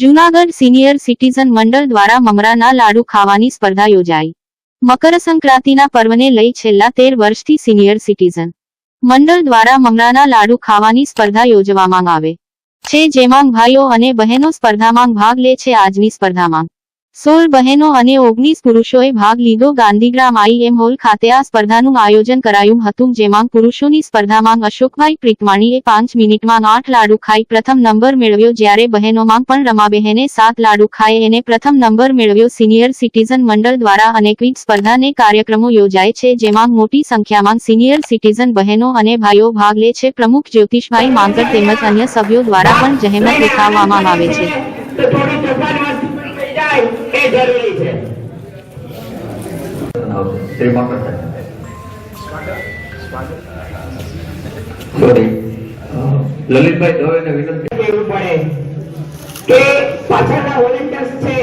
Junagadh senior citizen મંડળ દ્વારા મમરાના લાડુ ખાવાની સ્પર્ધા યોજાઈ. મકર સંક્રાંતિના પર્વને લઈ છેલ્લા તેર વર્ષથી સિનિયર સિટીઝન મંડળ દ્વારા મમરાના લાડુ ખાવાની સ્પર્ધા યોજવામાં આવે છે. જેમાં ભાઈઓ અને બહેનો સ્પર્ધામાં ભાગ લે છે. આજની સ્પર્ધામાં સોળ બહેનો અને ઓગણીસ પુરુષોએ ભાગ લીધો. ગાંધીગ્રામ આઈએમ હોલ ખાતે આ સ્પર્ધાનું આયોજન કરાયું હતું, જેમાં પુરુષોની સ્પર્ધામાં અશોકભાઈ પ્રીતમાણીએ પાંચ મિનિટમાં આઠ લાડુ ખાઈ પ્રથમ નંબર મેળવ્યો, જ્યારે બહેનોમાં પણ રમાબહેને સાત લાડુ ખાઈ એને પ્રથમ નંબર મેળવ્યો. સિનિયર સિટીઝન મંડળ દ્વારા અનેકવિધ સ્પર્ધાને કાર્યક્રમો યોજાય છે, જેમાં મોટી સંખ્યામાં સિનિયર સિટીઝન બહેનો અને ભાઈઓ ભાગ લે છે. પ્રમુખ જ્યોતિષભાઈ માંકર તેમજ અન્ય સભ્યો દ્વારા પણ જહેમત દેખાડવામાં આવે છે તો થોડી જબાનમાં થઈ જાય એ જરૂરી છે. શ્રી મકર સોરી વિનંતી. કહેવું પડે. કે પાછળના વોલેન્ટિયર્સ છે.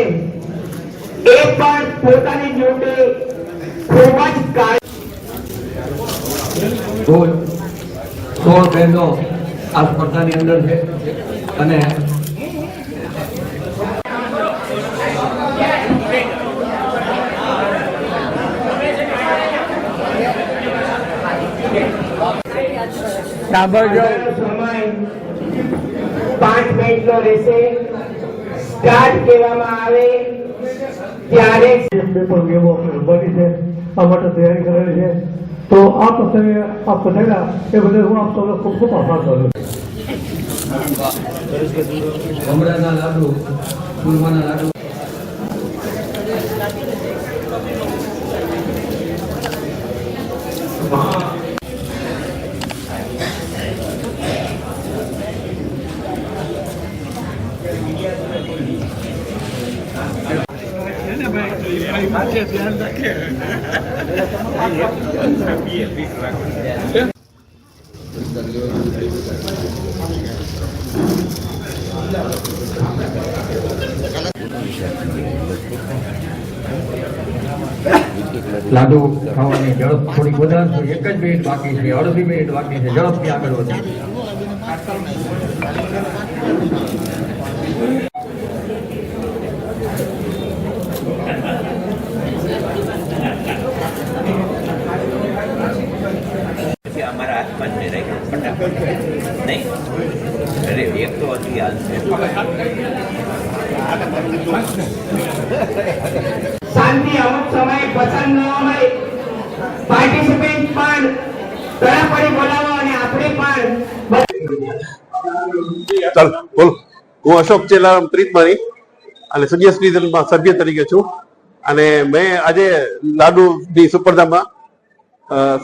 એ પણ પોતાની જોડે ખૂબ જ કાળજી સોળ બહેનો આ સ્પર્ધાની અંદર છે. અને સમય પાંચ મિનિટનો રહેશે સ્ટાર્ટ કહેવામાં આવે ત્યારે પેપર ગેમો આપણે રમવાની છે આ માટે તૈયારી કરેલી છે. તો આ પ્રસંગે આ પધાર્યા એ બદલ હું આપ સૌનો ખૂબ ખૂબ આભાર કરું છું. મમરાના લાડુ ચૂરમાના લાડુ લાડુ ખાવાની ઝડપ થોડીક વધારશો એક જ મિનિટ બાકી છે, અડધી મિનિટ બાકી છે, ઝડપથી આગળ વધો પછી અમારા હાથમાં જ નહીં રાખ્યું ફટાફટ નહીં અરે એક તો શાંતિ અમુક સમયે પસંદ ન હોય પાર્ટિસિપેન્ટ પણ કડાપડી બોલાવો અને આપણે પણ ચાલ બોલ. હું અશોક ચેલારામ ત્રિતમાની અને સૂર્ય સ્પીઝનમાં સભ્ય તરીકે છું. અને મેં આજે લાડુની સ્પર્ધામાં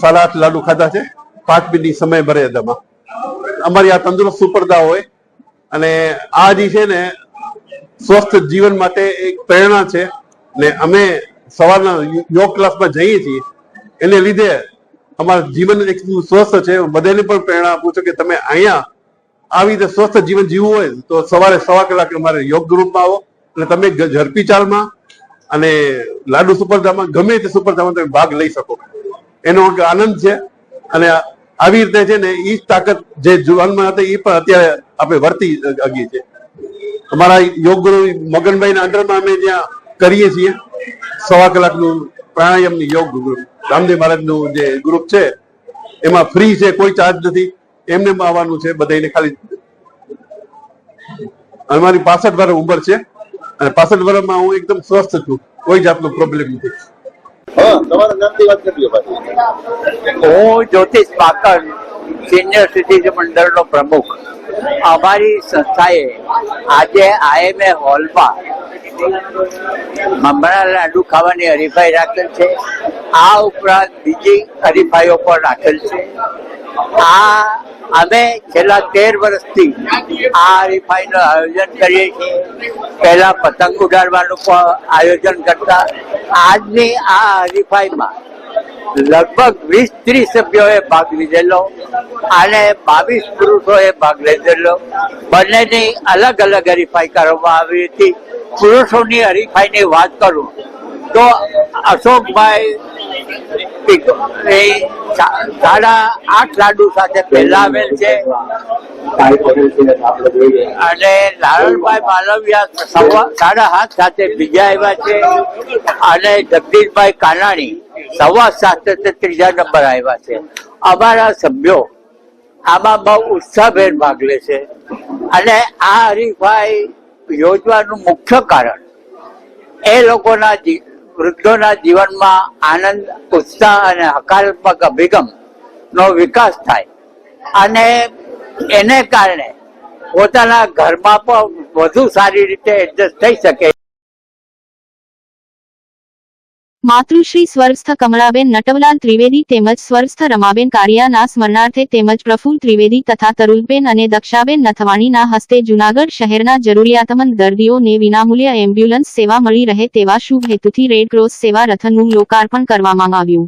સાડા આઠ લાડુ ખાધા છે. પાંચ મિનિટ સમય મર્યાદામાં અમારી આ તંદુરસ્ત સ્પર્ધા હોય અને આ જે છે ને, સ્વસ્થ જીવન માટે એક પ્રેરણા છે. ને અમે સવારના યોગ ક્લાસમાં જઈએ છીએ. એને લીધે અમારું જીવન એક સ્વસ્થ છે. બધાને પણ પ્રેરણા આપું છું કે તમે અહીંયા આવી રીતે સ્વસ્થ જીવન જીવવું હોય તો સવારે સવા કલાકે અમારે યોગ ગ્રુપમાં આવો. અને તમે ઝડપી ચાલમાં અને લાડુ સુપરધામાં ગમે તે સુપરધામાં તમે ભાગ લઈ શકો. એનો આનંદ છે. અને આવી રીતે છે ને એ તાકાત જે જુવાનમાં હતી એ પણ અત્યારે આપણે વર્તી અગી છે. અમારા યોગ ગુરુ મગનભાઈના અંડરમાં અમે ત્યાં કરીએ છીએ, સવા કલાકનું પ્રાણાયામની યોગ ગ્રુપ રામદેવ મહારાજનું જે ગ્રુપ છે, એમાં ફ્રી છે, કોઈ ચાર્જ નથી, એમને આવવાનું છે બધાને ખાલી. અમારી પાસઠ વર્ષ ઉંમર છે, અને પાસઠ વર્ષમાં હું એકદમ સ્વસ્થ છું, કોઈ જાતનો પ્રોબ્લેમ નથી. હું જ્યોતિષ પાકર સિનિયર સિટીઝન મંડળનો પ્રમુખ. અમારી સંસ્થાએ આજે આઈએમએ હોલમાં મમરા લાડુ ખાવાની હરીફાઈ રાખેલ છે. આ ઉપરાંત બીજી હરીફાઈઓ પણ રાખેલ છે. આ અમે છેલ્લા તેર વર્ષથી આ હરીફાઈનું આયોજન કરીએ છીએ. પહેલા પતંગ ઉડાડવાનું આયોજન કરતા આજની આ હરીફાઈમાં લગભગ વીસ ત્રીસ સભ્યોએ ભાગ લીધેલો અને બાવીસ પુરુષોએ ભાગ લીધેલો. બંનેની અલગ અલગ હરીફાઈ કરવામાં આવી હતી. પુરુષોની હરીફાઈની વાત કરું તો અશોકભાઈ એ સા- સાડા આઠ લાડુ સાથે પહેલા છે. અને નારણભાઈ માલવિયા સાડા હાથ સાથે બીજા આવ્યા છે. અને જગદીશભાઈ કાનાણી સવા સાથે ત્રીજા નંબર આવ્યા છે. અમારા સભ્યો આમાં બહુ ઉત્સાહભેર ભાગ લે છે. અને આ હરીફાઈ યોજવાનું મુખ્ય કારણ એ લોકોના વૃદ્ધોના જીવનમાં આનંદ, ઉત્સાહ અને હકારાત્મક અભિગમ નો વિકાસ થાય. અને એને કારણે પોતાના ઘરમાં પણ વધુ સારી રીતે એડજસ્ટ થઈ શકે માતૃશ્રી સ્વર્ગસ્થ કમળાબેન નટવલાલ ત્રિવેદી તેમજ સ્વર્ગસ્થ રમાબેન કારિયાના સ્મરણાર્થે તેમજ પ્રફુલ ત્રિવેદી તથા તરુલબેન અને દક્ષાબેન નથવાણીના હસ્તે જૂનાગઢ શહેરના જરૂરિયાતમંદ દર્દીઓને વિનામૂલ્ય એમ્બ્યુલન્સ સેવા મળી રહે તેવા શુભ હેતુથી રેડક્રોસ સેવા રથનું લોકાર્પણ કરવામાં આવ્યું.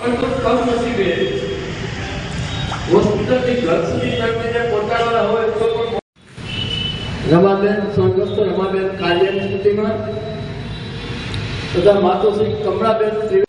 Thank કમનસીબે હોસ્પિટલની ઘર સુધી પહોંચાડવાના હોય તો પણ રમાબેન સ્વર્ગસ્થ રમાબેન કાર્યની સ્થિતિમાં તથા માતોશ્રી Kamlaben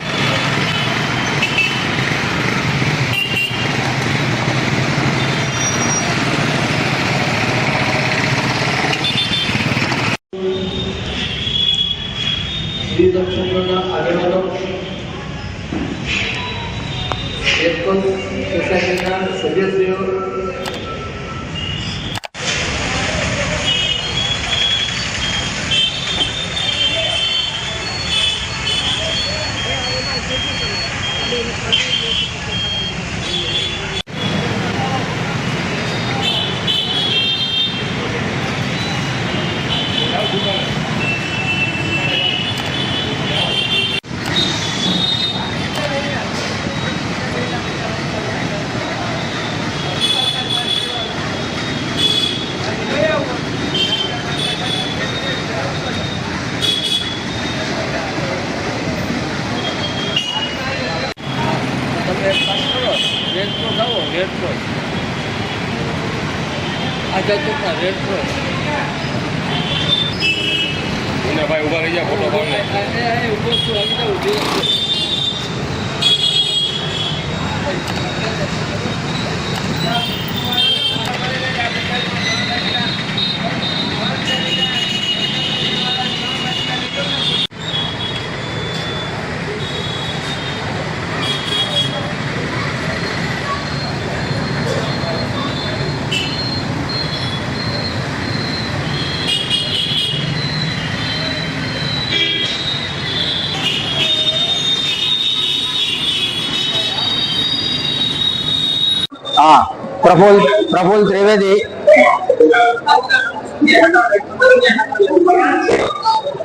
Praful Praful Trivedi.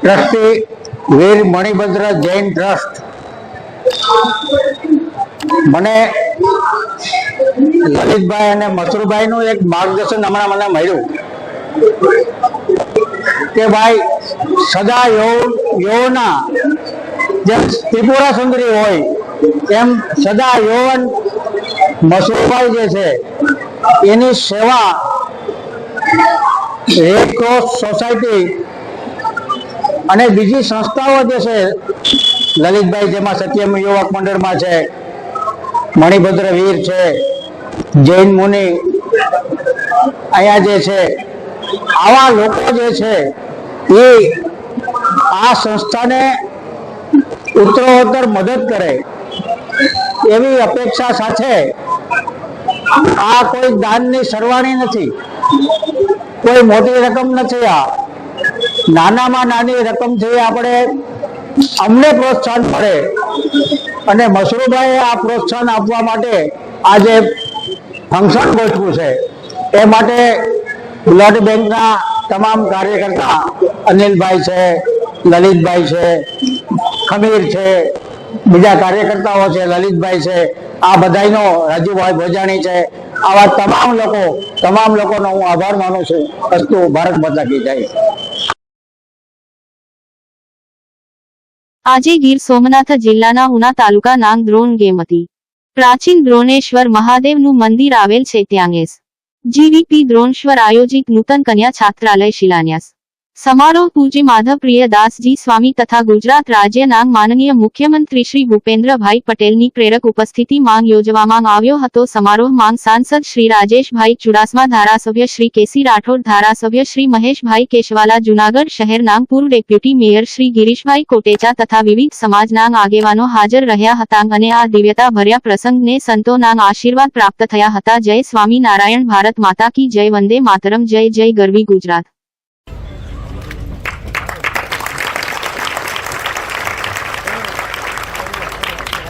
Trustee Veer Manibhadra Jain trust. મને લલિતભાઈ અને મથુરભાઈ નું એક માર્ગદર્શન હમણાં મને મળ્યું કે ભાઈ, સદા યૌવના જેમ ત્રિપુરા સુંદરી હોય, એમ સદા યૌવન મસુરભાઈ જે છે એની સેવા રેડ સોસાયટી અને બીજી સંસ્થાઓ જે છે, લલિતભાઈ જેમાં સત્યમ યુવક મંડળમાં છે, મણિભદ્ર વીર છે, જૈન મુનિ, અહીંયા જે છે, આવા લોકો જે છે, એ આ સંસ્થાને ઉત્તરોત્તર મદદ કરે એવી અપેક્ષા સાથે આ કોઈ દાનની સરવાણી નથી. કોઈ મોટી રકમ નથી આ. નાનામાં નાની રકમથી આપણે અમને પ્રોત્સાહન મળે અને મશરૂભાઈએ આ પ્રોત્સાહન આપવા માટે આજે ફંક્શન ગોઠવું છે. એ માટે બ્લડ બેંકના તમામ કાર્યકર્તા અનિલભાઈ છે, લલિતભાઈ છે, ખમીર છે બીજા કાર્યકર્તાઓ છે, લલિતભાઈ છે, આ બધાનો રાજુભાઈ ભોજાણી છે, આવા તમામ લોકો, તમામ લોકોનો હું આભાર માનું છું. અસ્તુ ભારત માતા કી જય. આજે ગીર સોમનાથ જિલ્લાના ઉના તાલુકા નાંગ દ્રોણ ગેમતી. પ્રાચીન દ્રોણેશ્વર મહાદેવનું મંદિર આવેલ છે ત્યાં એસ જીવીપી દ્રોણેશ્વર આયોજિત નૂતન કન્યા છાત્રાલય શિલાન્યાસ. સમારોહ પૂજ્ય માધવપ્રિય દાસજી, સ્વામી તથા ગુજરાત રાજ્યના માનનીય મુખ્યમંત્રી શ્રી ભૂપેન્દ્રભાઈ પટેલની પ્રેરક ઉપસ્થિતિ માંગ યોજવામાં આવ્યો હતો. સમારોહ માંગ સાંસદ શ્રી રાજેશભાઈ ચુડાસમા, ધારાસભ્ય શ્રી કેસી રાઠોડ, ધારાસભ્ય શ્રી મહેશભાઈ કેશવાલા, જુનાગઢ શહેરના પૂર્વ ડેપ્યુટી મેયર શ્રી ગિરીશભાઈ કોટેચા તથા વિવિધ સમાજના આગેવાનો હાજર રહ્યા હતા અને આ દિવ્યતા ભર્યા પ્રસંગને સંતોના આશીર્વાદ પ્રાપ્ત થયા હતા. જય સ્વામિનારાયણ ભારત માતા કી જય. વંદે માતરમ. જય જય ગરવી ગુજરાત.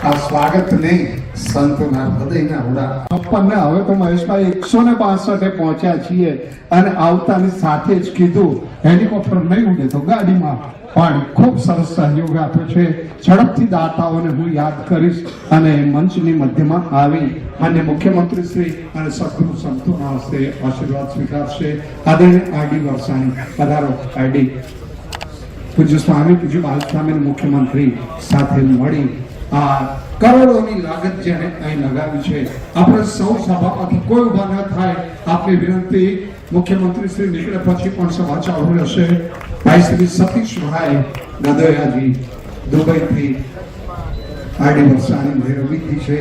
આ સ્વાગત નહીં સંતના હૃદયના ઉડા. આપણને હવે તો મહેશભાઈ એકસો ને પાસઠે પહોંચ્યા છીએ અને આવતાની સાથે જ કીધું, હેલિકોપ્ટર નહીં ઉડે તો ગાડીમાં. પણ ખૂબ સરસ સહયોગ આપ્યો છે. ઝડપથી દાતાઓને હું યાદ કરીશ અને મંચની મધ્યમાં આવી અને મુખ્યમંત્રી શ્રી અને સદગુરુ સંતોના હસ્તે આશીર્વાદ સ્વીકારશે. આદરણીય આઈડી વરસાણી, પધારો, આઈડી. પૂજ્ય સ્વામી, પૂજ્ય બાલસ્વામી મુખ્યમંત્રી સાથે મળી આ કરોડોની લાગત જેને અહીં લગાવી છે. આપણે સૌ સભામાંથી કોઈ ઊભા ન થાય. આપની વિનંતી મુખ્યમંત્રી શ્રી નીકળે પછી પણ સભા ચાલુ રહેશે. ભાઈ શ્રી સતીશભાઈ ગદોયાજી, દુબઈથી આડી વરસાણી ભૈરવીથી છે.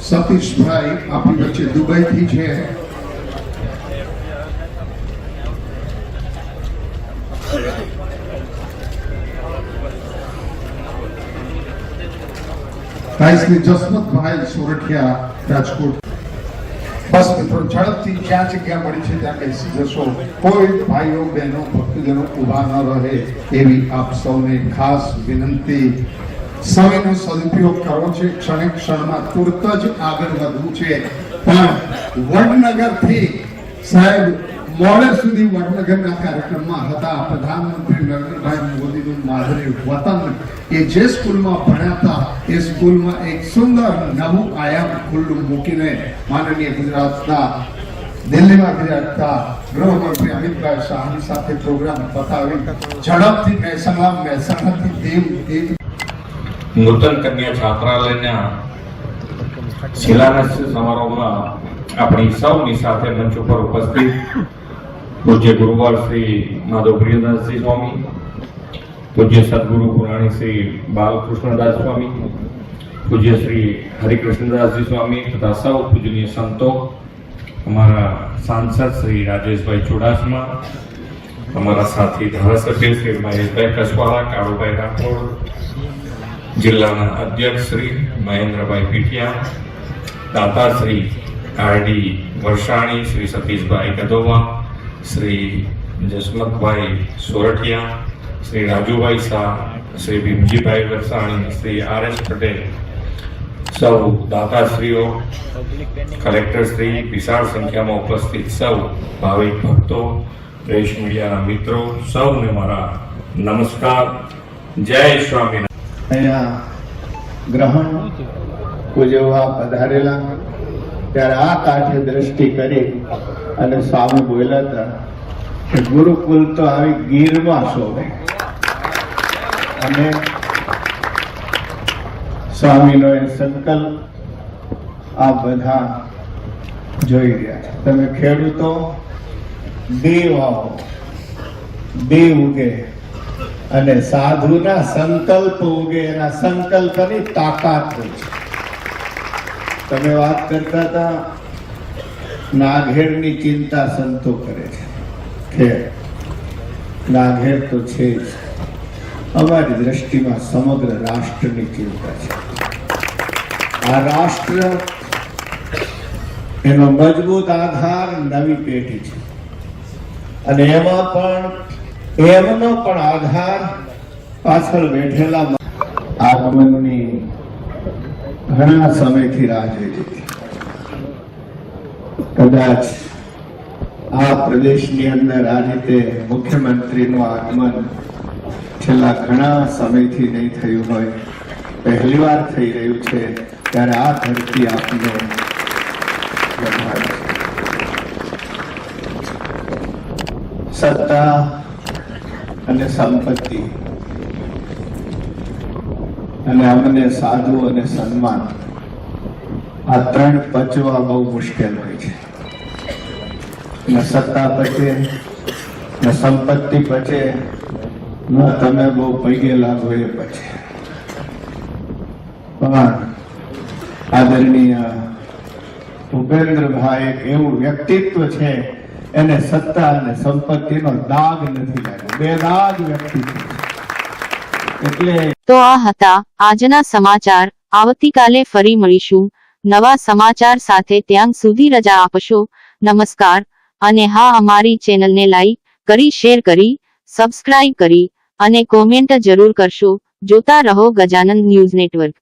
સતીશભાઈ આપણી વચ્ચે દુબઈથી છે. ભાઈ જસમતભાઈ રાજકોટ. બસ મિત્રો, ઝડપથી જ્યાં જગ્યા મળી છે ત્યાં બેસી જશો. કોઈ ભાઈઓ, બહેનો, ભક્તજનો ઊભા ન રહે એવી આપ સૌને ખાસ વિનંતી. સમયનો સદુપયોગ કરવો છે. ક્ષણે ક્ષણમાં તુરત જ આગળ વધવું છે. પણ વડનગરથી સાહેબ મોડે સુધી વડનગરના કાર્યક્રમમાં હતા. પ્રધાનમંત્રી નરેન્દ્રભાઈ મોદીનું માધરે વતન એ જે સ્કૂલમાં ભણ્યા એ સ્કૂલમાં એક સુંદર નવું આયામ ખુલ્લું મૂકીને માનનીય ગુજરાતના દિલ્હીમાં ગુજરાતના ગૃહમંત્રી અમિતભાઈ શાહની સાથે પ્રોગ્રામ બતાવી ઝડપથી મહેસાણા, મહેસાણાથી દેવ દેવ. નૂતન કન્યા છાત્રાલયના શિલાન્યાસ સમારોહમાં આપણી સૌની સાથે મંચ ઉપર ઉપસ્થિત પૂજ્ય ગુરુવાર શ્રી માધવ પ્રિયદાસજી સ્વામી, પૂજ્ય સદગુરુ પુરાણી શ્રી બાલકૃષ્ણદાસ સ્વામી, પૂજ્ય શ્રી હરિકૃષ્ણદાસજી સ્વામી તથા સૌ પૂજનીય સંતો, અમારા સાંસદ શ્રી રાજેશભાઈ ચુડાસમા, અમારા સાથી ધારાસભ્ય શ્રી મહેશભાઈ કસવાલા કાળુભાઈ રાઠોડ, જિલ્લાના અધ્યક્ષ શ્રી મહેન્દ્રભાઈ પીઠિયા, દાતા Shri RD Varsani, Shri Satishbhai Gadova Shri Jasmatbhai Sorathiya, Shri Rajubhai Shah, Shri Bhimjibhai Varsani, Shri R S Patel, સૌ દાતાશ્રીઓ કલેક્ટર શ્રી વિશાળ સંખ્યામાં ઉપસ્થિત સૌ ભાવિક ભક્તો, પ્રેસ મીડિયાના મિત્રો, સૌને મારા નમસ્કાર. જય સ્વામિનારાયણ. અહીંયા ગ્રહણ ઉજવવા પધારેલા ત્યારે આ કાંઠે દ્રષ્ટિ કરી અને સ્વામી બોલ્યા હતા કે ગુરુકુલ તો આવી ગીરમાં શોભે. અને સ્વામીનો એ સંકલ્પ આ બધા જોઈ રહ્યા તમે ખેડૂતો, દેવ આવો. દેવ ઉગે અને સાધુના સંકલ્પ ઉગે, એના સંકલ્પની તાકાત હોય છે. તમે વાત કરતા હતા નાઘેરની ચિંતા સંતો કરે છે. કે નાઘેર તો છે જ. અમારી દ્રષ્ટિમાં સમગ્ર રાષ્ટ્રની ચિંતા છે. આ રાષ્ટ્ર એનો મજબૂત આધાર નવી પેઢી છે. અને એમાં પણ, એમનો પણ આધાર પાછળ બેઠેલા આગમનની ઘણા સમયથી રાહ જોઈ હતી કદાચ આ પ્રદેશની અંદર આ રીતે મુખ્યમંત્રીનું આગમન છેલ્લા ઘણા સમયથી નહીં થયું હોય, પહેલી વાર થઈ રહ્યું છે, ત્યારે આ ધરતી આપનો સત્તા અને સંપત્તિ અને અમને સાધુ અને સન્માન આ ત્રણ પચવા બહુ મુશ્કેલ હોય છે. ન સત્તા પચે, ન સંપત્તિ પચે, ન તમે બહુ પૈગે લાગો એ પચે. પણ આદરણીય ભૂપેન્દ્રભાઈ એક એવું વ્યક્તિત્વ છે, એને સત્તા અને સંપત્તિનો દાગ નથી લાગ્યો. બે દાગ વ્યક્તિત્વ છે. એટલે તો આ હતા આજના સમાચાર. આવતીકાલે ફરી મળીશું. નવા સમાચાર સાથે ત્યાં સુધી રજા આપશો. નમસ્કાર. અને હા, અમારી ચેનલને લાઈક કરી, શેર કરી, સબસ્ક્રાઇબ કરી અને કોમેન્ટ જરૂર કરશો. જોતા રહો ગજાનંદ ન્યૂઝ નેટવર્ક.